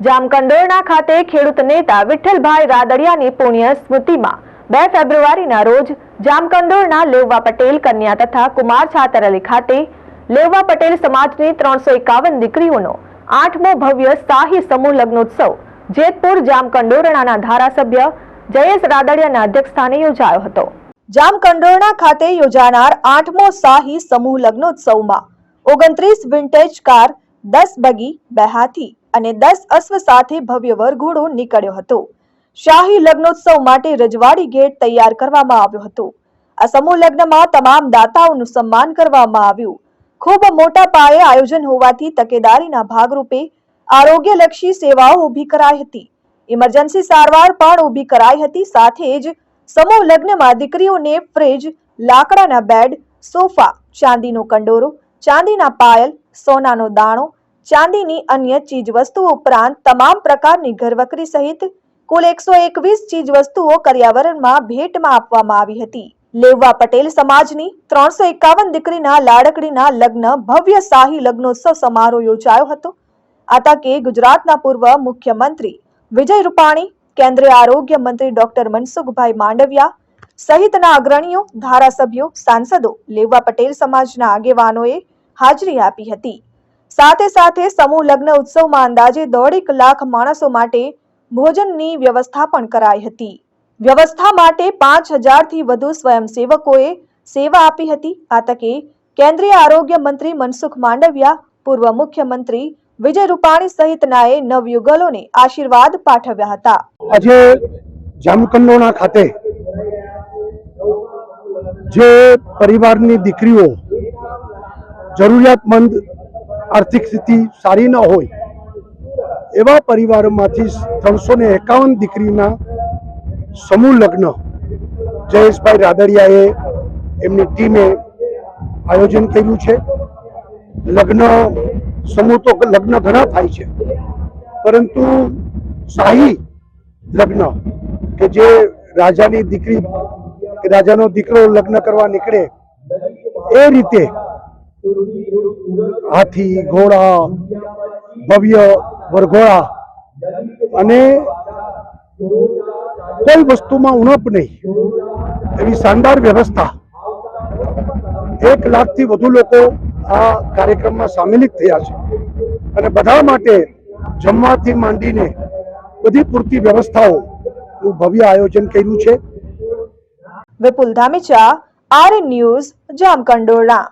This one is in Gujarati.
જામકંડોરણા ખાતે ખેડૂત નેતા વિઠ્ઠલભાઈ રાદડિયાની પુણ્ય સ્મૃતિમાં બે ફેબ્રુઆરીના રોજ જામકંડોરના લેવવા પટેલ, કન્યા તથા કુમાર છાતરલી ખાતે લેવવા પટેલ સમાજની ત્રણસો એકાવન દીકરીઓનો આઠમો ભવ્ય શાહી સમૂહ લગ્નોત્સવ જેતપુર જામકંડોરણાના ધારાસભ્ય જયેશ રાદડિયાના અધ્યક્ષસ્થાને યોજાયો હતો. જામકંડોરણા ખાતે યોજાનાર આઠમો શાહી સમૂહ લગ્નોત્સવમાં ઓગણત્રીસ વિન્ટેજ કાર, દસ બગી, બે હાથી અને દસ અશ્વ સાથે ભવ્ય વરઘોડો નીકળ્યો હતો. શાહી લગ્નોત્સવ માટે રજવાડી ગેટ તૈયાર કરવામાં આવ્યો હતો. આ સમૂહ લગ્નમાં તમામ દાતાઓનું સન્માન કરવામાં આવ્યું. ખૂબ મોટા પાયે આયોજન હોવાથી તકેદારીના ભાગરૂપે આરોગ્યલક્ષી સેવાઓ ઊભી કરાઈ હતી. ઇમરજન્સી સારવાર પણ ઊભી કરાઈ હતી. સાથે જ સમૂહ લગ્નમાં દીકરીઓને ફ્રિજ, લાકડાના બેડ, સોફા, ચાંદીનો કંડોરો, ચાંદીના પાયલ, સોનાનો દાણો ચાંદીની અન્ય ચીજવસ્તુઓ ઉપરાંત તમામ પ્રકારની ઘરવકરી સહિત કુલ એકસો એકવીસ ચીજવસ્તુઓ કર્યાવરણમાં ભેટમાં આપવામાં આવી હતી. લેવવા પટેલ સમાજની ત્રણસો એકાવન દીકરીના લાડકડીના લગ્ન ભવ્ય શાહી લગ્નોત્સવ સમારોહ યોજાયો હતો. આ તકે ગુજરાતના પૂર્વ મુખ્યમંત્રી વિજય રૂપાણી, કેન્દ્રીય આરોગ્ય મંત્રી ડોક્ટર મનસુખભાઈ માંડવિયા સહિતના અગ્રણીઓ, ધારાસભ્યો, સાંસદો લેવા પટેલ સમાજના આગેવાનોએ હાજરી આપી હતી. સાથે સાથે સમૂહ લગ્ન ઉત્સવમાં અંદાજે દોઢેક લાખ માણસો માટે ભોજનની વ્યવસ્થા પણ કરાઈ હતી. વ્યવસ્થા માટે પાંચ હજારથી વધુ સ્વયંસેવકોએ સેવા આપી હતી. આ તકે કેન્દ્રીય આરોગ્ય મંત્રી મનસુખ માંડવિયા, પૂર્વ મુખ્યમંત્રી વિજય રૂપાણી સહિતનાએ નવયુગલોને આશીર્વાદ પાઠવ્યા હતા. આજે જામકંડોણા ખાતે જે પરિવારની દીકરીઓ જરૂરિયાતમંદ આર્થિક સ્થિતિ સારી ન હોય, એવા પરિવારોમાંથી ત્રણસો ને એકાવન દીકરીના સમૂહ લગ્ન જયેશભાઈ રાદડિયાએ એમની ટીમે આયોજન કર્યું છે. લગ્ન, સમૂહ તો લગ્ન ઘણા થાય છે, પરંતુ શાહી લગ્ન કે જે રાજાની દીકરી કે રાજાનો દીકરો લગ્ન કરવા નીકળે, એ રીતે હાથી, ઘોડા, ભવ્ય વરઘોડા અને કોઈ વસ્તુમાં ઉણપ નહીં. એવી શાનદાર વ્યવસ્થા. એક લાખથી વધુ લોકો આ કાર્યક્રમમાં સામેલિત થયા છે. અને બધા માટે જમવાથી માંડીને બધી પૂરતી વ્યવસ્થાઓનું ભવ્ય આયોજન કર્યું છે. Vipul Dhamecha, R news, Jamkandorna.